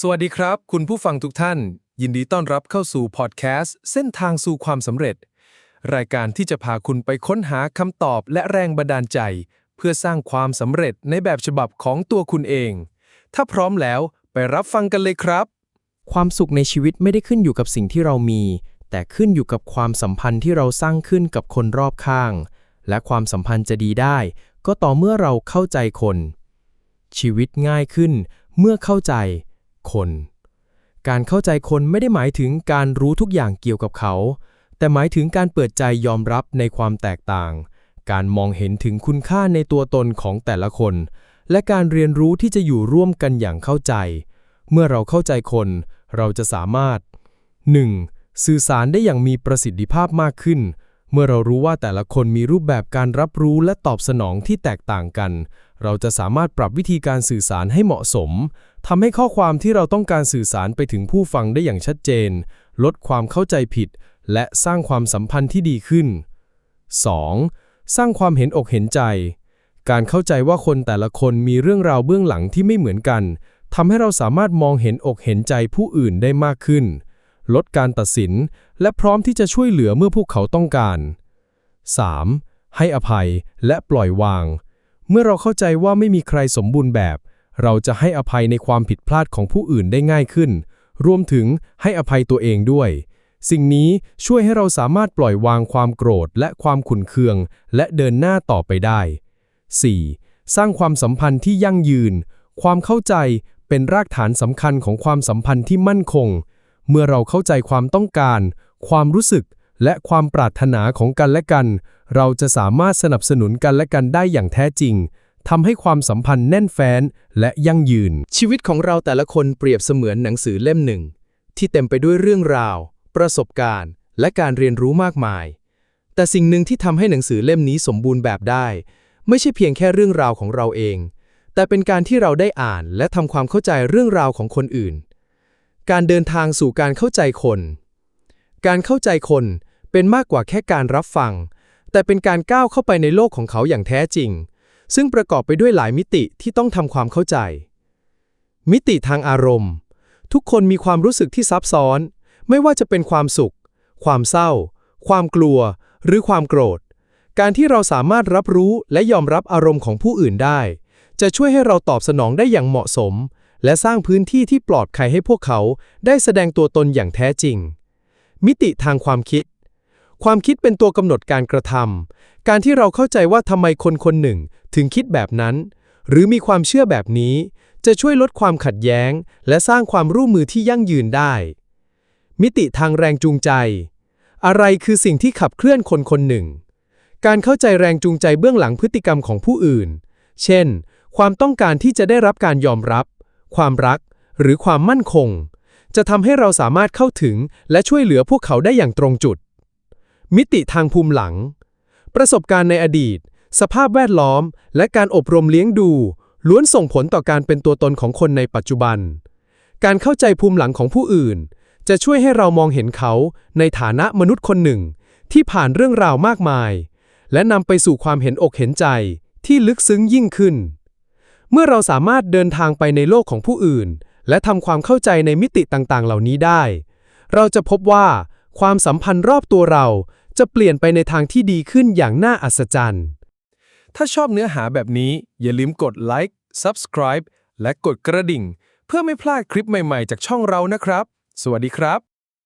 สวัสดีครับ คุณผู้ฟังทุกท่าน ยินดีต้อนรับเข้าสู่พอดแคสต์เส้นทางสู่ความสำเร็จ รายการที่จะพาคุณไปค้นหาคำตอบและแรงบันดาลใจ เพื่อสร้างความสำเร็จในแบบฉบับของตัวคุณเอง ถ้าพร้อมแล้วไปรับฟังกันเลยครับ ความสุขในชีวิตไม่ได้ขึ้นอยู่กับสิ่งที่เรามี แต่ขึ้นอยู่กับความสัมพันธ์ที่เราสร้างขึ้นกับคนรอบข้าง และความสัมพันธ์จะดีได้ ก็ต่อเมื่อเราเข้าใจคน ชีวิตง่ายขึ้น เมื่อเข้าใจ คน การเข้าใจคนไม่ได้หมายถึงการรู้ทุกอย่างเกี่ยวกับเขา แต่หมายถึงการเปิดใจยอมรับในความแตกต่าง การมองเห็นถึงคุณค่าในตัวตนของแต่ละคน และการเรียนรู้ที่จะอยู่ร่วมกันอย่างเข้าใจ เมื่อเราเข้าใจคน เราจะสามารถ 1. สื่อสารได้อย่างมีประสิทธิภาพมากขึ้น มื่อเรารู้ว่าแต่ละคนมีรูปแบบการรับรู้และตอบสนองที่แตกต่างกัน เราจะสามารถปรับวิธีการสื่อสารให้เหมาะสมทำให้ข้อความที่เราต้องการสื่อสารไปถึงผู้ฟังได้อย่างชัดเจน ลดความเข้าใจผิด และสร้างความสัมพันธ์ที่ดีขึ้น 2. สร้างความเห็นอกเห็นใจ การเข้าใจว่าคนแต่ละคนมีเรื่องราวเบื้องหลังที่ไม่เหมือนกันทำให้เราสามารถมองเห็นอกเห็นใจผู้อื่นได้มากขึ้น ลดการตัดสิน และพร้อมที่จะช่วยเหลือเมื่อพวกเขาต้องการ 3. ให้อภัยและปล่อยวาง เมื่อเราเข้าใจว่าไม่มีใครสมบูรณ์แบบ เราจะให้อภัยในความผิดพลาดของผู้อื่นได้ง่ายขึ้น รวมถึงให้อภัยตัวเองด้วย สิ่งนี้ช่วยให้เราสามารถปล่อยวางความโกรธและความขุ่นเคือง และเดินหน้าต่อไปได้ 4. สร้างความสัมพันธ์ที่ยั่งยืน ความเข้าใจเป็นรากฐานสำคัญของความสัมพันธ์ที่มั่นคง เมื่อเราเข้าใจความต้องการ ความรู้สึก และความปรารถนาของกันและกัน เราจะสามารถสนับสนุนกันและกันได้อย่างแท้จริงทำให้ความสัมพันธ์แน่นแฟ้นและยั่งยืน ชีวิตของเราแต่ละคนเปรียบเสมือนหนังสือเล่มหนึ่ง ที่เต็มไปด้วยเรื่องราว ประสบการณ์ และการเรียนรู้มากมาย แต่สิ่งหนึ่งที่ทำให้หนังสือเล่มนี้สมบูรณ์แบบได้ ไม่ใช่เพียงแค่เรื่องราวของเราเอง แต่เป็นการที่เราได้อ่านและทำความเข้าใจเรื่องราวของคนอื่น การเดินทางสู่การเข้าใจคน การเข้าใจคนเป็นมากกว่าแค่การรับฟัง แต่เป็นการก้าวเข้าไปในโลกของเขาอย่างแท้จริง ซึ่งประกอบไปด้วยหลายมิติที่ต้องทำความเข้าใจ มิติทางอารมณ์ ทุกคนมีความรู้สึกที่ซับซ้อน ไม่ว่าจะเป็นความสุข ความเศร้า ความกลัว หรือความโกรธ การที่เราสามารถรับรู้และยอมรับอารมณ์ของผู้อื่นได้ จะช่วยให้เราตอบสนองได้อย่างเหมาะสม และสร้างพื้นที่ที่ปลอดภัยให้พวกเขาได้แสดงตัวตนอย่างแท้จริง มิติทางความคิด ความคิดเป็นตัวกำหนดการกระทำการที่เราเข้าใจว่าทำไมคนคนหนึ่งถึงคิดแบบนั้น หรือมีความเชื่อแบบนี้ จะช่วยลดความขัดแย้ง และสร้างความร่วมมือที่ยั่งยืนได้ มิติทางแรงจูงใจ อะไรคือสิ่งที่ขับเคลื่อนคนคนหนึ่ง การเข้าใจแรงจูงใจเบื้องหลังพฤติกรรมของผู้อื่น เช่น ความต้องการที่จะได้รับการยอมรับ ความรัก หรือความมั่นคง จะทำให้เราสามารถเข้าถึงและช่วยเหลือพวกเขาได้อย่างตรงจุด มิติทางภูมิหลัง ประสบการณ์ในอดีต สภาพแวดล้อม และการอบรมเลี้ยงดู ล้วนส่งผลต่อการเป็นตัวตนของคนในปัจจุบัน การเข้าใจภูมิหลังของผู้อื่น จะช่วยให้เรามองเห็นเขาในฐานะมนุษย์คนหนึ่ง ที่ผ่านเรื่องราวมากมาย และนำไปสู่ความเห็นอกเห็นใจที่ลึกซึ้งยิ่งขึ้น เมื่อเราสามารถเดินทางไปในโลกของผู้อื่น และทำความเข้าใจในมิติต่างๆ เหล่านี้ได้ เราจะพบว่าความสัมพันธ์รอบตัวเราจะเปลี่ยนไปในทางที่ดีขึ้นอย่างน่าอัศจรรย์ ถ้าชอบเนื้อหาแบบนี้ อย่าลืมกดไลค์ Subscribe และกดกระดิ่ง เพื่อไม่พลาดคลิปใหม่ ๆ จากช่องเรานะครับ สวัสดีครับ